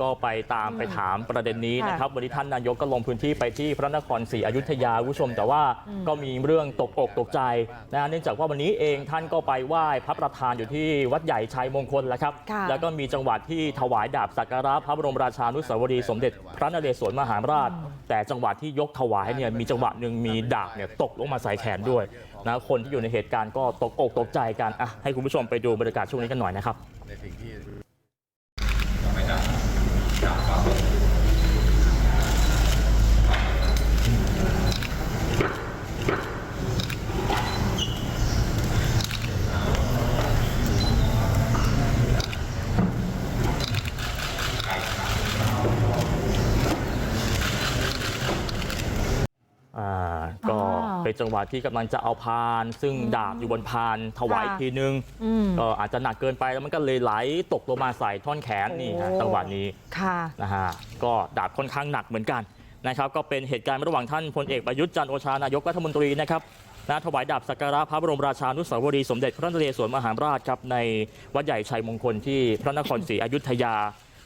ก็ไปตามไปถามประเด็นนี้ค่ะนะครับวันนี้ท่านนายกก็ลงพื้นที่ไปที่พระนครศรีอยุธยาคุณผู้ชมแต่ว่าก็มีเรื่องตกอกตกใจนะฮะเนื่องจากว่าวันนี้เองท่านก็ไปไหว้พระประธานอยู่ที่วัดใหญ่ชัยมงคลแล้วครับค่ะแล้วก็มีจังหวัดที่ถวายดาบสักการะพระบรมราชานุสาวรีย์สมเด็จพระนเรศวรมหาราช แต่จังหวัดที่ยกถวายเนี่ยมีจังหวะหนึ่งมีดาบเนี่ยตกลงมาใส่แขนด้วยนะคนที่อยู่ในเหตุการณ์ก็ตกอกตกใจกันอะให้คุณผู้ชมไปดูบรรยากาศช่วงนี้กันหน่อยนะครับ ในสิ่งที่ อ่าก็ อ่า เป็นจังหวะที่กำลังจะเอาพานซึ่งดาบอยู่บนพานถวายค่ะอีกทีนึงอืมก็อาจจะหนักเกินไปแล้วมันก็เลยไหลตกลงมาใส่ท่อนแขนนี่ฮะโอ้จังหวะนี้ค่ะนะฮะก็ดาบค่อนข้างหนักเหมือนกันนะครับก็เป็นเหตุการณ์ระหว่างท่านพลเอกประยุทธ์จันทร์โอชานายกรัฐมนตรีนะครับนะถวายดาบสักการะพระบรมราชานุสาวรีย์สมเด็จพระนเรศวรมหาราชครับในวัดใหญ่ชัยมงคลที่พระนครศรีอยุธยา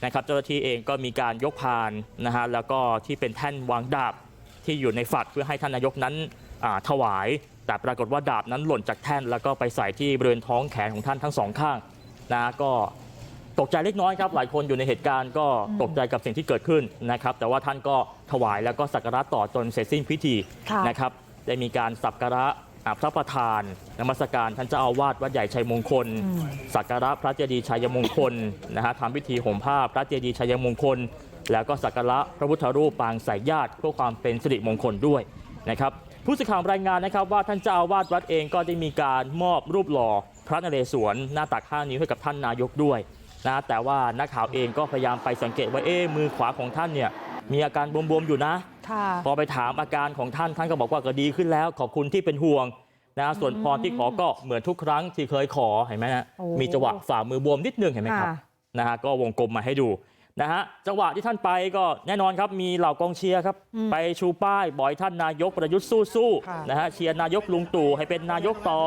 นะครับเจ้าหน้าที่เองก็มีการยกพานนะฮะแล้วก็ที่เป็นแท่นวางดาบที่อยู่ในฝักเพื่อให้ท่านนายกนั้นอ่า ถวาย แต่ปรากฏว่าดาบนั้นหล่นจากแท่น แล้วก็ไปใส่ที่บริเวณท้องแขนของท่านทั้งสองข้างนะก็ตกใจเล็กน้อยครับหลายคนอยู่ในเหตุการณ์ก็ตกใจกับสิ่งที่เกิดขึ้นนะครับ แต่ว่าท่านก็ถวายแล้วก็สักการะต่อจนเสร็จสิ้นพิธีค่ะนะครับได้มีการสักการะอ่าพระประธานนมัสการท่านเจ้าอาวาสวัดใหญ่ชัยมงคลอืมสักการะพระเจดีย์ชัยมงคลนะฮะทำพิธีห่มผ้าพระเจดีย์ชัยมงคล แล้วก็สักการะพระพุทธรูปปางสายญาติเพื่อความเป็นสิริมงคลด้วยนะครับ ผู้สื่อข่าวรายงานนะครับว่าท่านเจ้าอาวาสวัดเองก็ได้มีการมอบรูปหล่อพระนเรศวรหน้าตัก5นิ้วให้กับท่านนายกด้วยนะแต่ว่านักข่าวเองก็พยายามไปสังเกตว่าเอ๊ะมือขวาของท่านเนี่ยมีอาการบวมๆอยู่นะค่ะพอไปถามอาการของท่านท่านก็บอกว่าก็ดีขึ้นแล้ว ขอบคุณที่เป็นห่วงนะส่วนพรที่ขอก็เหมือนทุกครั้งที่เคยขอเห็นไหมฮะโอ้มีจังหวะฝ่ามือบวมนิดนึงเห็นไหมครับค่ะนะฮะก็วงกลมมาให้ดู นะฮะจังหวะที่ท่านไปก็แน่นอนครับมีเหล่ากองเชียร์ครับอืมไปชูป้ายบอกให้ท่านนายกประยุทธ์สู้ค่ะๆนะฮะเชียร์นายกลุงตู่ให้เป็นนายกต่อ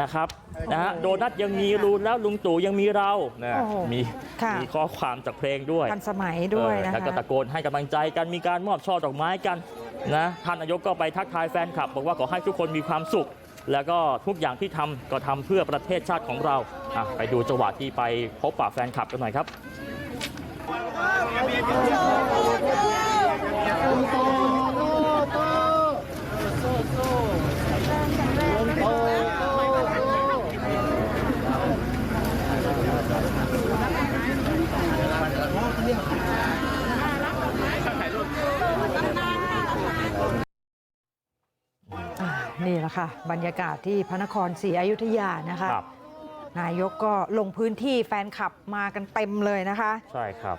นะครับนะฮะโดนัทยังมีรูนแล้วลุงตู่ยังมีเรานะโอ้โหมีค่ะมีข้อความจากเพลงด้วยทันสมัยด้วยเออนะแล้วก็คะตะโกนให้กำลังใจกันมีการมอบช่อดอกไม้กันนะท่านนายกก็ไปทักทายแฟนคลับ บอกว่าขอให้ทุกคนมีความสุข แล้วก็ทุกอย่างที่ทำก็ทำเพื่อประเทศชาติของเราอะไปดูจังหวะที่ไปพบปะแฟนคลับกันหน่อยครับ นี่แหละค่ะบรรยากาศที่พระนครศรีอยุธยานะคะครับนายกก็ลงพื้นที่แฟนคลับมากันเต็มเลยนะคะใช่ครับ